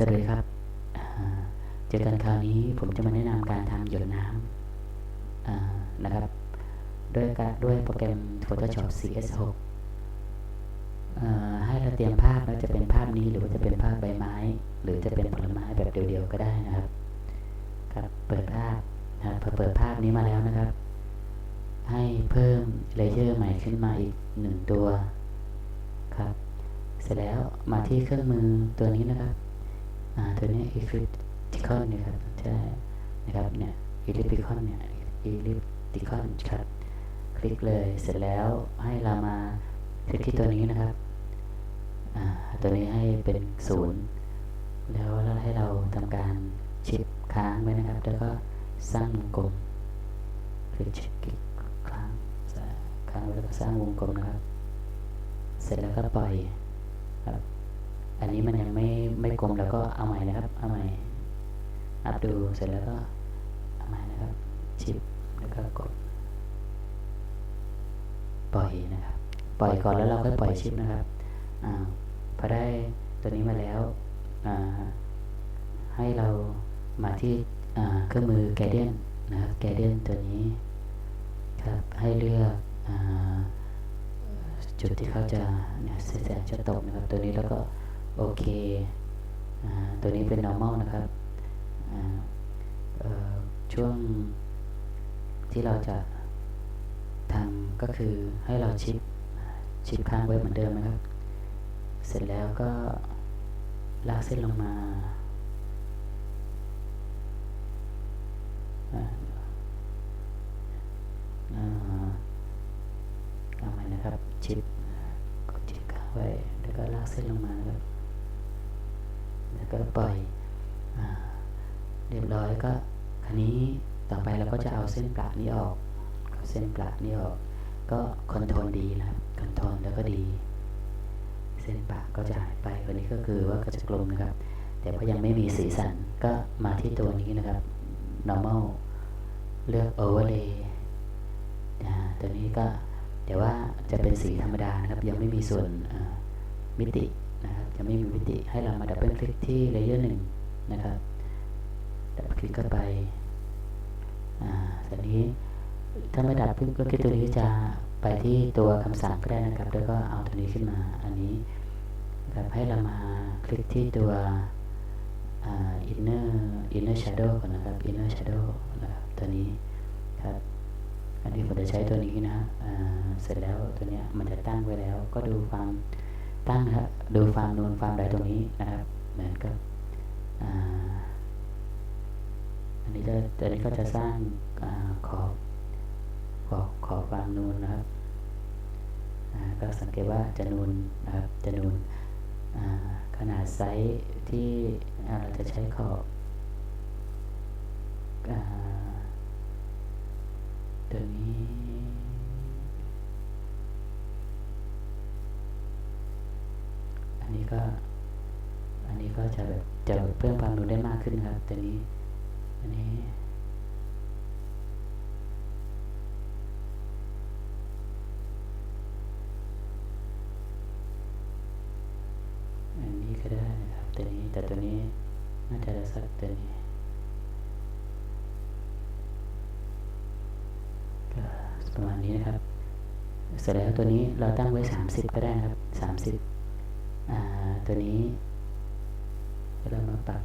สวัสดีครับ เจอกันคราวนี้ผมจะมาแนะนำการทำหยดน้ำนะครับ ด้วยการด้วยโปรแกรม Photoshop CS6 ให้เราเตรียมภาพแล้วจะเป็นภาพนี้หรือว่าจะเป็นภาพใบไม้ หรือจะเป็นผลไม้แบบเดียวๆก็ได้นะครับ ครับเปิดภาพนะครับพอเปิดภาพนี้มาแล้วนะครับ ให้เพิ่มเลเยอร์ใหม่ขึ้นมาอีกหนึ่งตัวครับ เสร็จแล้วมาที่เครื่องมือตัวนี้นะครับ ตัวนี้ ellipticon เนี่ยครับใช่นะครับเนี่ย ellipticon เนี่ย ellipticon ครับ คลิกเลยเสร็จแล้วให้เรามาคลิกที่ตัวนี้นะครับตัวนี้ให้เป็นศูนย์แล้วให้เราทำการชิปค้างไว้นะครับ แล้วก็สร้างวงกลมคลิกชิปคลิกค้างค้างแล้วก็สร้างวงกลมนะครับ เสร็จแล้วก็ปล่อยครับ อันนี้มันยังไม่ไม่กลมแล้วก็เอาใหม่นะครับ เอาใหม่ อัพดูเสร็จแล้วก็เอาใหม่นะครับ ชิปแล้วก็กด ปล่อยนะครับ ปล่อยก่อนแล้วเราก็ปล่อยชิปนะครับอ่าพอได้ตัวนี้มาแล้วอ่าให้เรามาที่อ่าเครื่องมือแกเดียนนะครับแกเดียนตัวนี้ครับให้เลือกอาจุดที่เขาจะเนี่ยแสงจะตกนะครับตัวนี้แล้วก็ โอเคอตัวนี้เป็น normal นะครับช่วงที่เราจะทำก็คือให้เราชิปชิปค้างไว้เหมือนเดิมนะครับ เสร็จแล้วก็ลากเส้นลงมาเอาใหม่นะครับ ชิปกดชิปค้างไว้ แล้วก็ลากเส้นลงมานะครับ แล้วก็ปล่อยอเรียบร้อยก็คันนี้ต่อไปเราก็จะเอาเส้นประนี้ออกเอาเส้นประนี่ออก ก็คอนโทรลดีนะครับคอนโทรลแล้วก็ดี เส้นประก็จะหายไปวันนี้ก็คือว่าก็จะกลมนะครับ แต่ก็ยังไม่มีสีสันก็มาที่ตัวนี้นะครับ normal เลือก overlay อ่าตัวนี้ก็แต่ว่าจะเป็นสีธรรมดานะครับ ยังไม่มีส่วนมิติ นะครับยังไม่มีมิติให้เรามาดับเบิลคลิกที่เลเยอร์หนึ่งนะครับดับเบิลคลิกเข้าไปอ่าตอนนี้ถ้าไม่ดับปุ๊บก็คลิกตัวนี้จะไปที่ตัวคำสั่งก็ได้นะครับ แล้วก็เอาตัวนี้ขึ้นมาอันนี้นะครับให้เรามาคลิกที่ตัว inner inner shadow ก่อนนะครับ inner shadow นะครับตัวนี้ครับอันนี้ผมจะใช้ตัวนี้นะอ่าเสร็จแล้วตัวเนี้ยมันจะตั้งไว้แล้วก็ดูความ ตั้งครับ ดูความนูนความใดตรงนี้นะครับ เหมือนกับอันนี้จะตัวนี้ก็จะสร้างอขอบขอขอความนูนนะครับก็สังเกตว่าจะนูนนะครับจะนูนขนาดไซส์ที่เราจะใช้ขอบตัวนี้ ก็ อันนี้ก็จะแบบจะเพิ่มความนูนได้มากขึ้นครับตัวนี้ อันนี้อันนี้ก็ได้นะครับตัวนี้แต่ตัวนี้น่าจะสักตัวนี้ก็ประมาณนี้นะครับ เสร็จแล้วตัวนี้เราตั้งไว้ 30 ก็ได้ครับ 30อ่า ตัวนี้เรามาปรับ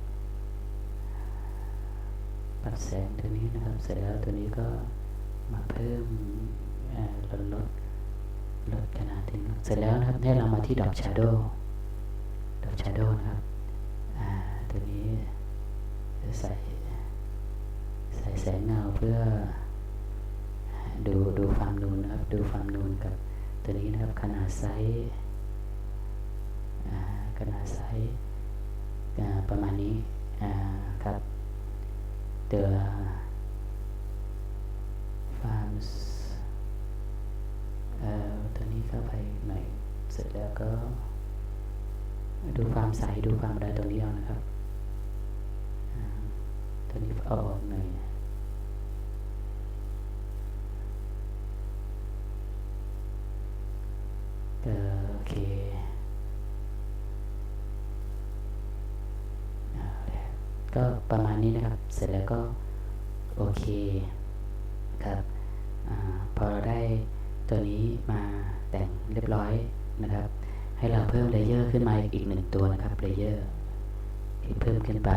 ปรับแสงตัวนี้นะครับ เสร็จแล้วตัวนี้ก็มาเพิ่มลดลดลดขนาดถึงเสร็จแล้วนะครับให้เรามาที่ดอกชาร์โดดอกชาร์โดนะครับตัวนี้ใส่ใส่แสงเงาเพื่อดูดูความนูนนะครับ ดูความนูนกับตัวนี้นะครับขนาดไซส์ ขนาไซส์ประมาณนี้ครับตัวฟาร์มตัวนี้เข้าไปหน่อยเสร็จแล้วก็ ดูความใสดูความอะไรตัวนี้เอานะครับ ตัวนี้เอาออกหน่อย ก็ประมาณนี้นะครับ เสร็จแล้วก็โอเคครับอพอเราได้ตัวนี้มาแต่งเรียบร้อยนะครับ ให้เราเพิ่มเลเยอร์ขึ้นมาอีกหนึ่งตัวนะครับเลเยอร์ที่เพิ่มขึ้นไป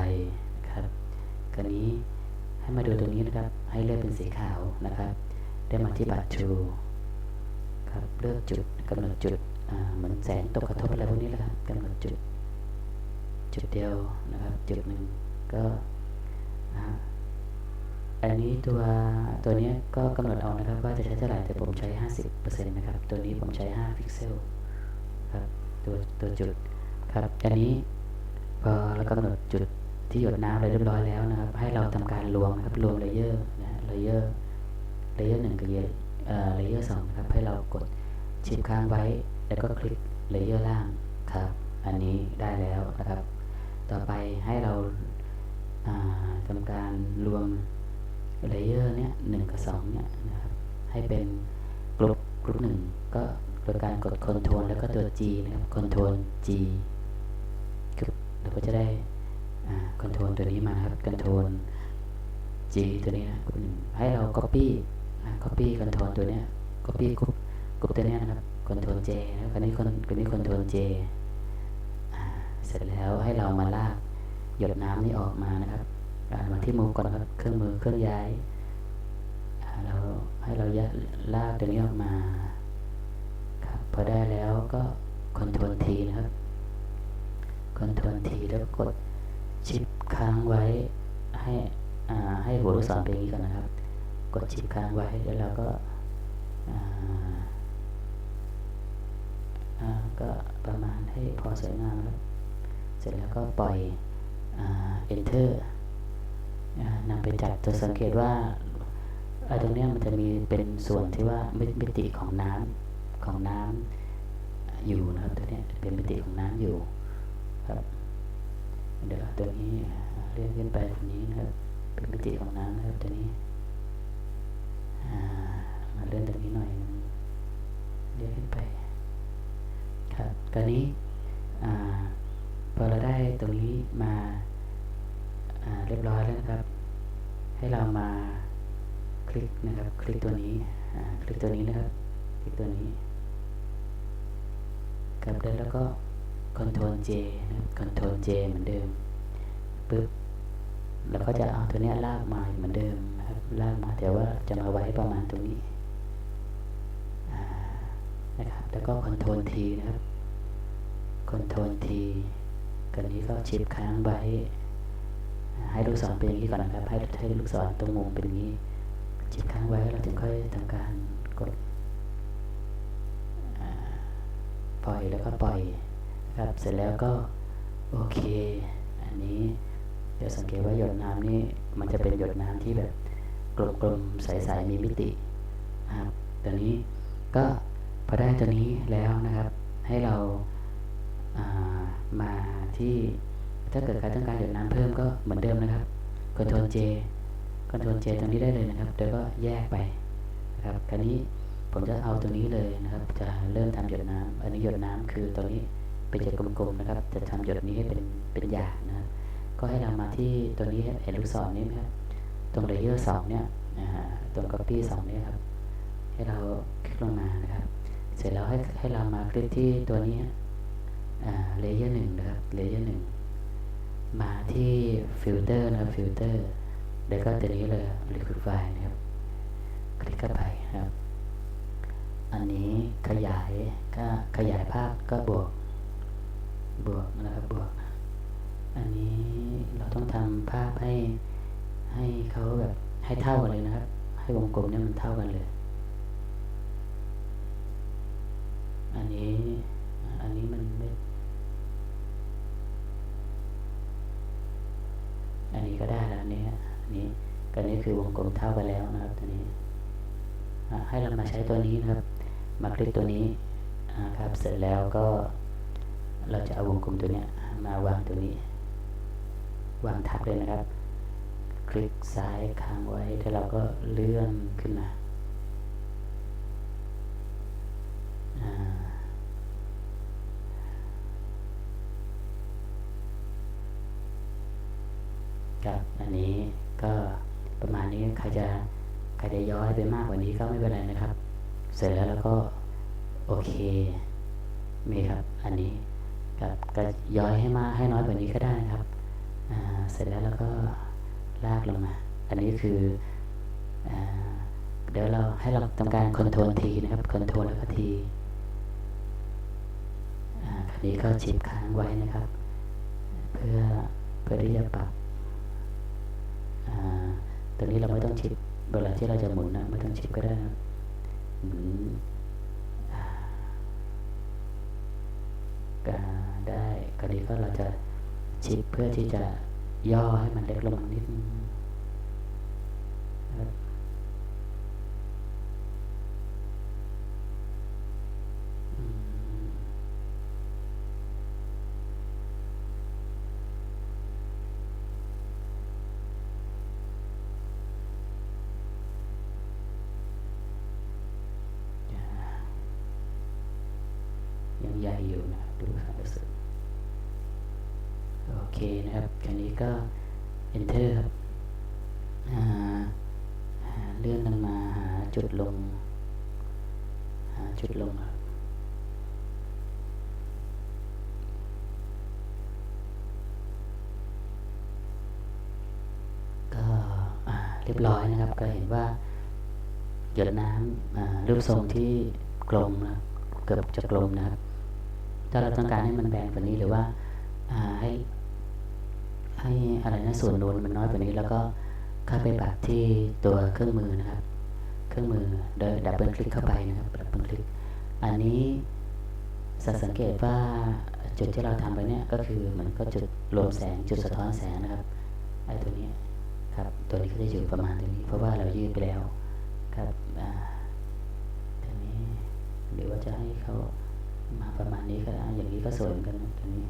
ครับคราวนี้ให้มาดูตรงนี้นะครับ ให้เลือกเป็นสีขาวนะครับ ได้มาที่บัตรชูครับเลือกจุดกำหนดจุดเหมือนแสงตกกระทบอะไรพวกนี้แหละครับกำหนดจุด จุดเดียวนะครับ จุดหนึ่ง ก็อันนี้ตัวตัวนี้ก็กำหนดเอานะครับว่าจะใช้เท่าไหร่แต่ผมใช้ 50%นะครับตัวนี้ผมใช้ 5 พิกเซลครับตัวตัวจุดครับอันนี้พอเรากำหนดจุดที่หยดน้ำอะไรเรียบร้อยแล้วนะครับ ให้เราทำการรวมนะครับรวมเลเยอร์นะเลเยอร์เลเยอร์หนึ่งกับเลเยอร์เอ่อเลเยอร์สองนะครับให้เรากดชิปค้างไว้ แล้วก็คลิกเลเยอร์ล่างครับ อันนี้ได้แล้วนะครับ ต่อไปให้เรา อ่าทำการรวมเลเยอร์เนี้ยหนึ่งกับสองเนี่ยนะครับให้เป็นกลุ่มกลุ่มหนึ่งก็โดยการกดคอนโทรลแล้วก็ตัว G นะครับคอนโทรล G เราก็จะได้คอนโทรลตัวนี้มานะครับคอนโทรล G ตัวนี้นะกลุ่มหนึ่งให้เรา copy นะ copy คอนโทรลตัวเนี้ย copy กลุ่มกลุ่มตัวเนี้ยนะครับคอนโทรล J นะครับอันนี้คอนอันนี้คอนโทรล J เสร็จแล้วให้เรามาลาก หยดน้ำนี่ออกมานะครับมาที่มือก่อนครับเครื่องมือเครื่องย้ายเราให้เรายะลากตัวนี้ออกมาครับพอได้แล้วก็คอนโทรล T นะครับคอนโทรล T แล้วกดชิปค้างไว้ให้ให้หัวลูกศรเป็นอย่างนี้ก่อนนะครับ กดชิปค้างไว้แล้วเราก็ก็ประมาณให้พอสวยงามครับเสร็จแล้วก็ปล่อย enter อ่านำไปจัดจะสังเกตว่าตรงนี้มันจะมีเป็นส่วนที่ว่ามิติของน้ำของน้ำอยู่นะครับตัวนี้เป็นมิติของน้ำอยู่ครับเดี๋ยวตัวนี้เลื่อนขึ้นไปตรงนี้นะครับ เป็นมิติของน้ำนะครับตัวนี้มาเลื่อนตรงนี้หน่อยเลื่อนขึ้นไป ครับตอนนี้อพอเราได้ตรงนี้มา เรียบร้อยแล้วนะครับ ให้เรามาคลิกนะครับ คลิกตัวนี้คลิกตัวนี้นะครับ คลิกตัวนี้ครับแล้วก็ Ctrl J นะครับ Ctrl J เหมือนเดิมปึ๊บเราก็จะเอาตัวนี้ลากมาเหมือนเดิมครับลากมาแต่ว่าจะมาไว้ประมาณตรงนี้นะครับ แล้วก็ Ctrl T นะครับ Ctrl T กันนี้ก็ชิปค้างไว้ ให้ลูกศรเป็นอย่างนี้ก่อนนะครับ ให้ให้ลูกศรตรงมุมเป็นอย่างนี้ชิปค้างไว้เราถึงค่อยทำการกดปล่อยแล้วก็ปล่อยครับเสร็จแล้วก็โอเค อันนี้เดี๋ยวสังเกตว่าหยดน้ำนี่มันจะเป็นหยดน้ำที่แบบกลมๆใสๆมีมิติครับตัวนี้ก็พอได้ตัวนี้แล้วนะครับ ให้เราามาที่ ถ้าเกิดใครต้องการหยดน้ำเพิ่มก็เหมือนเดิมนะครับ Ctrl J Ctrl J ตรงนี้ได้เลยนะครับแล้วก็แยกไปนะครับคราวนี้ผมจะเอาตรงนี้เลยนะครับ จะเริ่มทำหยดน้ำอันนี้หยดน้ำคือตัวนี้เป็นหยดกลมๆนะครับ จะทำหยดนี้ให้เป็นเป็นหยาดนะครับก็ให้เรามาที่ตัวนี้เห็นลูกศรนี้ไหมครับ ตรงเลเยอร์สองเนี่ยนะฮะตรง copy สองเนี่ยครับ ให้เราคลิกลงมานะครับ เสร็จแล้วให้ให้เรามาคลิกที่ตัวนี้เลเยอร์หนึ่งนะครับ เลเยอร์หนึ่ง มาที่ฟิลเตอร์นะครับฟิลเตอร์แล้วก็ตัวนี้เลย liquid f i นะครับ คลิกเข้าไปครับ อันนี้ขยายก็ขยายภาพก็บวก บวกนะครับบวก อันนี้เราต้องทำภาพให้ให้เขาแบบให้เท่ากันเลยนะครับ ให้วงกลมเนี่ยมันเท่ากันเลย อันนี้ เข้าไปแล้วนะครับตัวนี้ให้เรามาใช้ตัวนี้นะครับ มาคลิกตัวนี้นะครับ เสร็จแล้วก็เราจะเอาวงกลมตัวนี้มาวางตัวนี้ วางทับเลยนะครับ คลิกซ้ายค้างไว้แล้วเราก็เลื่อนขึ้นมา ค จะ ใครจะย้อยไปมากกว่านี้ก็ไม่เป็นไรนะครับ เสร็จแล้วแล้วก็โอเคมีครับ อันนี้ครับก็ย้อยให้มากให้น้อยกว่านี้ก็ได้นะครับเสร็จแล้วแล้วก็ลากลงมา อันนี้คืออเดี๋ยวเราให้เราทำการคอนโทรลทีนะครับคอนโทรลแล้วก็ทีอ่าคราวนี้ก็ชิปค้างไว้นะครับ เพื่อเพื่อที่จะปรับตรงนี้เราไม่ต้องชิป เวลาที่เราจะหมุนนะไม่ต้องชิปก็ได้นะครับหมุนอ่าก็ได้กรณีก็เราจะชิปเพื่อที่จะย่อให้มันเล็กลงนิดนึง อยู่นะรับดูความรู้สึก โอเคนะครับคราวนี้ก็ enter ครับเลื่อนลงมาหาจุดลง หาจุดลงครับก็เรียบร้อยนะครับ ก็เห็นว่าหยดน้ำรูปทรงที่กลมนะเกือบจะกลมนะครับ ถ้าเราต้องการให้มันแบนกว่านี้หรือว่าให้ให้อะไรนะส่วนนูนมันน้อยกว่านี้ แล้วก็เข้าไปปรับที่ตัวเครื่องมือนะครับ เครื่องมือโดยดับเบิลคลิกเข้าไปนะครับดับเบิลคลิกอันนี้จะสังเกตว่าจุดที่เราทำไปเนี่ยก็คือเหมือนก็จุดรวมแสงจุดสะท้อนแสงนะครับไอ้ตัวนี้ครับตัวนี้ก็จะอยู่ประมาณตรงนี้ เพราะว่าเรายืดไปแล้วครับอ่าตัวนี้หรือว่าจะให้เขา มาประมาณนี้ก็ได้อย่างนี้ก็สวยเหมือนกันนะตรงนี้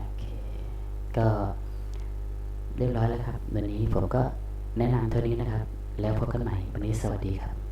โอเคก็เรียบร้อยแล้วครับ วันนี้ผมก็แนะนำเท่านี้นะครับ แล้วพบกันใหม่ วันนี้สวัสดีครับ